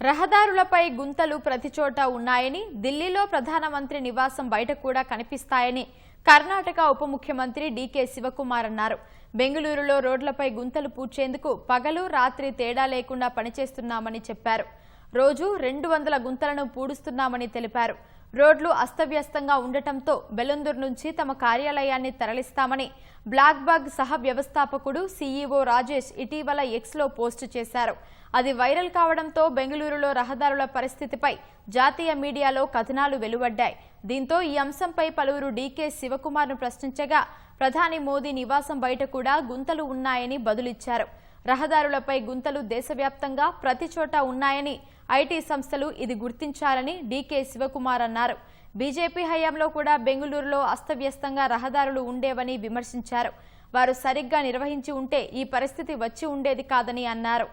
రహదారులపై గుంతలు ప్రతి చోట ఉన్నాయని ఢిల్లీలో ప్రధానమంత్రి నివాసం బయట కూడా కనిపిస్తాయని కర్ణాటక ఉప ముఖ్యమంత్రి డీకే శివకుమార్ అన్నారు. బెంగళూరులో రోడ్లపై గుంతలు పూడ్చేందుకు పగలు రాత్రి తేడా లేకుండా పనిచేస్తున్నామని చెప్పారు. రోజు రెండు వందల గుంతలను పూడుస్తున్నామని తెలిపారు. రోడ్లు అస్తవ్యస్తంగా ఉండటంతో బెలందూర్ నుంచి తమ కార్యాలయాన్ని తరలిస్తామని బ్లాక్ బాగ్ సహ వ్యవస్థాపకుడు సీఈఓ రాజేష్ ఇటీవల ఎక్స్లో పోస్టు చేశారు. అది వైరల్ కావడంతో బెంగళూరులో రహదారుల పరిస్థితిపై జాతీయ మీడియాలో కథనాలు వెలువడ్డాయి. దీంతో ఈ అంశంపై పలువురు డీకే శివకుమార్ను ప్రశ్నించగా ప్రధాని మోదీ నివాసం బయట కూడా గుంతలు ఉన్నాయని బదులిచ్చారు. రహదారులపై గుంతలు దేశవ్యాప్తంగా ప్రతి చోట ఉన్నాయని ఐటీ సంస్థలు ఇది గుర్తించాలని డీకే శివకుమార్ అన్నారు. బీజేపీ హయాంలో కూడా బెంగళూరులో అస్తవ్యస్తంగా రహదారులు ఉండేవని విమర్శించారు. వారు సరిగ్గా నిర్వహించి ఉంటే ఈ పరిస్థితి వచ్చి ఉండేది కాదని అన్నారు.